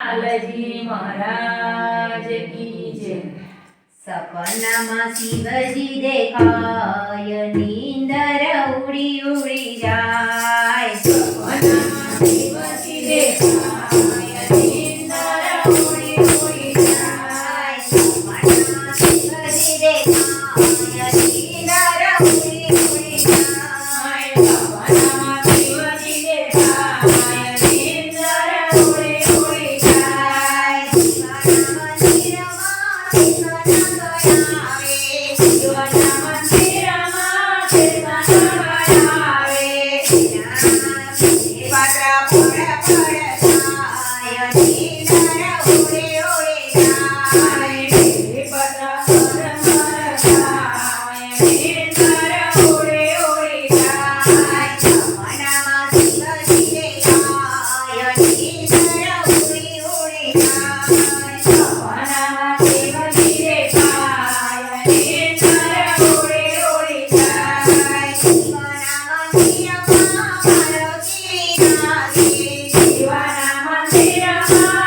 લાલજી મહારાજ કી જય સપનામાં શિવજી દેખાય નીંદર ઉડી ઉડી જાય સપનામાં શિવજી દેખાય, નીંદર ઉડી ઉડી જાય. સપનામાં શિવજી દેખાય Maria.